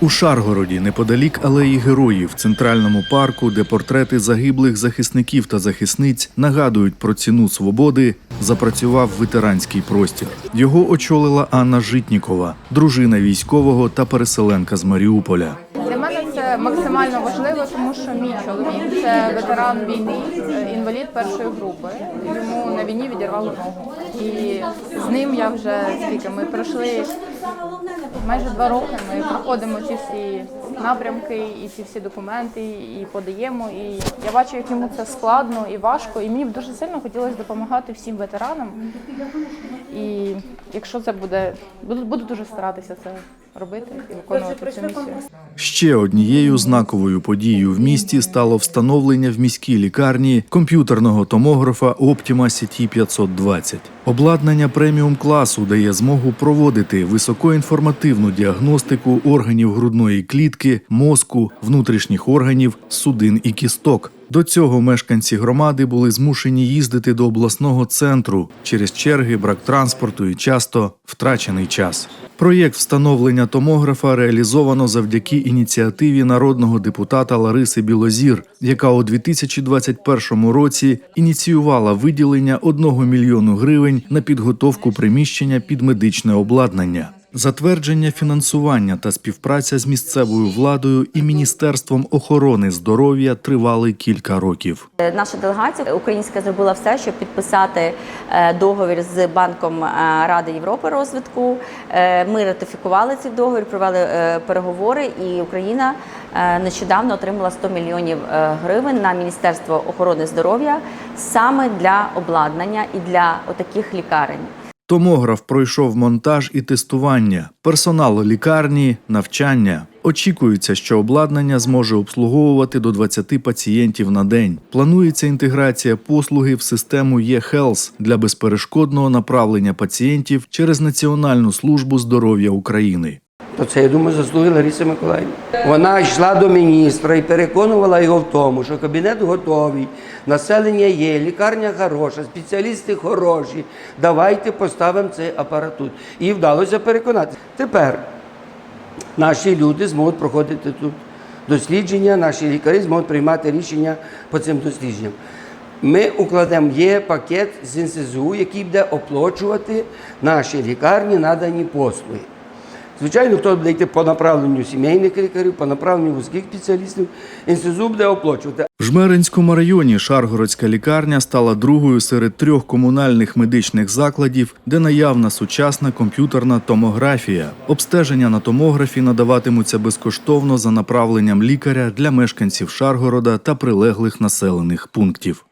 У Шаргороді, неподалік алеї героїв, в центральному парку, де портрети загиблих захисників та захисниць нагадують про ціну свободи, запрацював ветеранський простір. Його очолила Анна Житнікова, дружина військового та переселенка з Маріуполя. Максимально важливо, тому що мій чоловік це ветеран війни, е, інвалід першої групи. Йому на війні відірвало ногу. І з ним я вже скільки ми пройшли майже два роки. Ми проходимо ці всі напрямки і ці всі документи, і подаємо. І я бачу, як йому це складно і важко. І мені б дуже сильно хотілося допомагати всім ветеранам. І якщо це буде, буду, буду дуже старатися це робити і виконувати цю місію. Ще однією знаковою подією в місті стало встановлення в міській лікарні комп'ютерного томографа Optima CT 520. Обладнання преміум класу дає змогу проводити високоінформативну діагностику органів грудної клітки, мозку, внутрішніх органів, судин і кісток. До цього мешканці громади були змушені їздити до обласного центру через черги, брак транспорту і часто втрачений час. Проєкт встановлення томографа реалізовано завдяки ініціативі народного депутата Лариси Білозір, яка у 2021 році ініціювала виділення 1 мільйону гривень на підготовку приміщення під медичне обладнання. Затвердження фінансування та співпраця з місцевою владою і Міністерством охорони здоров'я тривали кілька років. Е, Наша делегація українська зробила все, щоб підписати е, договір з Банком е, Ради Європи розвитку. Ми ратифікували цей договір, провели переговори, і Україна нещодавно отримала 100 мільйонів гривень на Міністерство охорони здоров'я саме для обладнання і для отаких лікарень. Томограф пройшов монтаж і тестування, персонал лікарні, навчання. Очікується, що обладнання зможе обслуговувати до 20 пацієнтів на день. Планується інтеграція послуги в систему eHealth для безперешкодного направлення пацієнтів через Національну службу здоров'я України. То це, я думаю, заслуги Лариси Миколаївни. Вона йшла до міністра і переконувала його в тому, що кабінет готовий, населення є, лікарня хороша, спеціалісти хороші. Давайте поставимо цей апарат тут. І вдалося переконати. Тепер наші люди зможуть проходити тут дослідження, наші лікарі зможуть приймати рішення по цим дослідженням. Ми укладемо є пакет з НСЗУ, який буде оплачувати наші лікарні надані послуги. Звичайно, хто буде йти по направленню сімейних лікарів, по направленню вузьких спеціалістів, НСЗУ буде оплачувати. В Жмеринському районі Шаргородська лікарня стала другою серед трьох комунальних медичних закладів, де наявна сучасна комп'ютерна томографія. Обстеження на томографі надаватимуться безкоштовно за направленням лікаря для мешканців Шаргорода та прилеглих населених пунктів.